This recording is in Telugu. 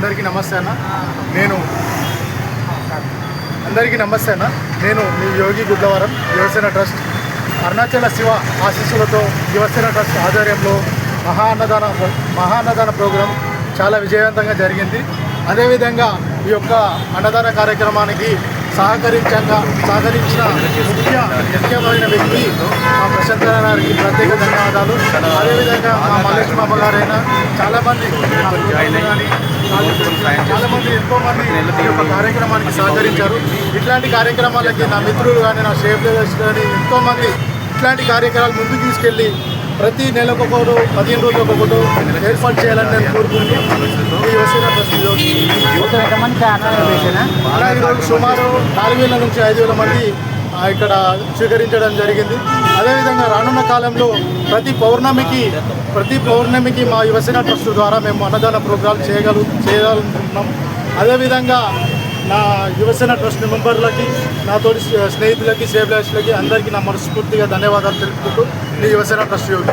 అందరికీ నమస్తే అన్న. నేను అందరికీ నమస్తే అన్న. నేను మీ యోగి గుడ్లవరం యువసేన ట్రస్ట్ అరుణాచల శివ ఆశీస్సులతో యువసేన ట్రస్ట్ ఆధ్వర్యంలో మహా అన్నదాన మహా అన్నదాన ప్రోగ్రాం చాలా విజయవంతంగా జరిగింది. అదేవిధంగా ఈ యొక్క అన్నదాన కార్యక్రమానికి సహకరించంగా సహకరించిన ముఖ్య ముఖ్యమైన వ్యక్తి మా ప్రశాంత్ గారికి ప్రత్యేక ధన్యవాదాలు. బాబు గారైనా చాలామంది నా మిత్రులు కానీ, చాలా మంది ఎంతో మంది ఈ యొక్క కార్యక్రమానికి సహకరించారు. ఇట్లాంటి కార్యక్రమాలకి నా మిత్రులు కానీ నా షేప్ కానీ ఎంతో మంది ఇట్లాంటి కార్యక్రమాలు ముందుకు తీసుకెళ్ళి ప్రతి నెలకు ఒకరు పదిహేను రోజులకు ఒకరు ఏర్పాటు చేయాలని నేను కోరుకుంటున్నాను ఎంతమంది ఈరోజు సుమారు నాలుగు వేల నుంచి ఐదు వేల మంది ఇక్కడ స్వీకరించడం జరిగింది. అదేవిధంగా రానున్న కాలంలో ప్రతి పౌర్ణమికి ప్రతి పౌర్ణమికి మా యువసేన ట్రస్ట్ ద్వారా మేము అన్నదాన ప్రోగ్రాం చేయగలు చేయాలనుకుంటున్నాం. అదేవిధంగా నా యువసేన ట్రస్ట్ మెంబర్లకి నాతోటి స్నేహితులకి సేవలకి అందరికీ నా మనస్ఫూర్తిగా ధన్యవాదాలు తెలుపుకుంటూ మీ యువసేన ట్రస్ట్ యోగి